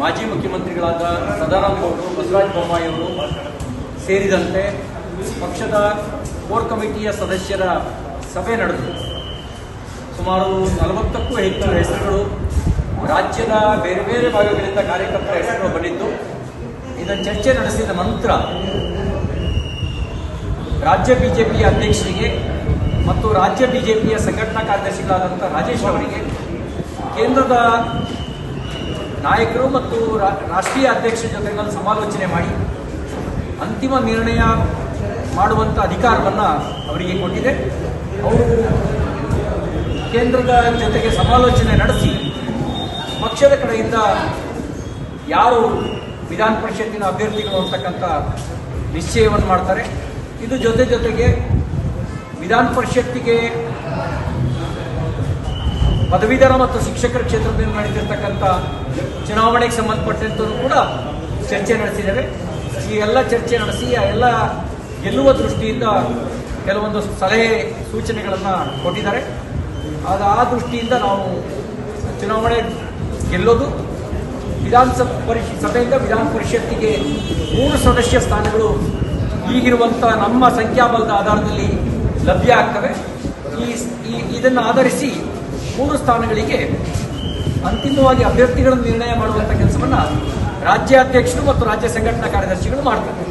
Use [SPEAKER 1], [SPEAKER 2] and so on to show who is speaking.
[SPEAKER 1] ಮಾಜಿ ಮುಖ್ಯಮಂತ್ರಿಗಳಾದ ಸದಾನಂದ ಗೌಡರು, ಬಸವರಾಜ ಬೊಮ್ಮಾಯಿಯವರು ಸೇರಿದಂತೆ ಪಕ್ಷದ ಕೋರ್ ಕಮಿಟಿಯ ಸದಸ್ಯರ ಸಭೆ ನಡೆದು ಸುಮಾರು ನಲವತ್ತಕ್ಕೂ ಹೆಚ್ಚು ಹೆಸರುಗಳು ರಾಜ್ಯದ ಬೇರೆ ಬೇರೆ ಭಾಗಗಳಿಂದ ಕಾರ್ಯಕರ್ತರ ಹೆಸರುಗಳು ಬಂದಿದ್ದು ಇದನ್ನು ಚರ್ಚೆ ನಡೆಸಿದ ನಂತರ ರಾಜ್ಯ ಬಿಜೆಪಿಯ ಅಧ್ಯಕ್ಷರಿಗೆ ಮತ್ತು ರಾಜ್ಯ ಬಿಜೆಪಿಯ ಸಂಘಟನಾ ಕಾರ್ಯದರ್ಶಿಗಳಾದಂಥ ರಾಜೇಶ್ ಅವರಿಗೆ ಕೇಂದ್ರದ ನಾಯಕರು ಮತ್ತು ರಾಷ್ಟ್ರೀಯ ಅಧ್ಯಕ್ಷರ ಜೊತೆ ನಾನು ಸಮಾಲೋಚನೆ ಮಾಡಿ ಅಂತಿಮ ನಿರ್ಣಯ ಮಾಡುವಂಥ ಅಧಿಕಾರವನ್ನು ಅವರಿಗೆ ಕೊಟ್ಟಿದೆ. ಅವರು ಕೇಂದ್ರದ ಜೊತೆಗೆ ಸಮಾಲೋಚನೆ ನಡೆಸಿ ಪಕ್ಷದ ಕಡೆಯಿಂದ ಯಾರು ವಿಧಾನ ಪರಿಷತ್ತಿನ ಅಭ್ಯರ್ಥಿಗಳು ಅಂತಕ್ಕಂಥ ನಿಶ್ಚಯವನ್ನು ಮಾಡ್ತಾರೆ. ಇದು ಜೊತೆ ಜೊತೆಗೆ ವಿಧಾನ ಪರಿಷತ್ತಿಗೆ ಪದವೀಧರ ಮತ್ತು ಶಿಕ್ಷಕರ ಕ್ಷೇತ್ರದಲ್ಲಿ ನಡೆದಿರ್ತಕ್ಕಂಥ ಚುನಾವಣೆಗೆ ಸಂಬಂಧಪಟ್ಟಂತೂ ಕೂಡ ಚರ್ಚೆ ನಡೆಸಿದ್ದೇವೆ ಈ ಎಲ್ಲ ಚರ್ಚೆ ನಡೆಸಿ, ಆ ಎಲ್ಲ ಗೆಲ್ಲುವ ದೃಷ್ಟಿಯಿಂದ ಕೆಲವೊಂದು ಸಲಹೆ ಸೂಚನೆಗಳನ್ನು ಕೊಟ್ಟಿದ್ದಾರೆ. ಅದು ಆ ದೃಷ್ಟಿಯಿಂದ ನಾವು ಚುನಾವಣೆ ಗೆಲ್ಲೋದು. ವಿಧಾನಸಭೆ ಪರಿಷ್, ಸಭೆಯಿಂದ ವಿಧಾನ ಪರಿಷತ್ತಿಗೆ ಮೂರು ಸದಸ್ಯ ಸ್ಥಾನಗಳು ಈಗಿರುವಂಥ ನಮ್ಮ ಸಂಖ್ಯಾಬಲದ ಆಧಾರದಲ್ಲಿ ಲಭ್ಯ ಆಗ್ತವೆ. ಈ- ಇದನ್ನು ಆಧರಿಸಿ ಮೂರು ಸ್ಥಾನಗಳಿಗೆ ಅಂತಿಮವಾಗಿ ಅಭ್ಯರ್ಥಿಗಳನ್ನು ನಿರ್ಣಯ ಮಾಡುವಂಥ ಕೆಲಸವನ್ನು ರಾಜ್ಯಾಧ್ಯಕ್ಷರು ಮತ್ತು ರಾಜ್ಯ ಸಂಘಟನಾ ಕಾರ್ಯದರ್ಶಿಗಳು ಮಾಡ್ತಾರೆ.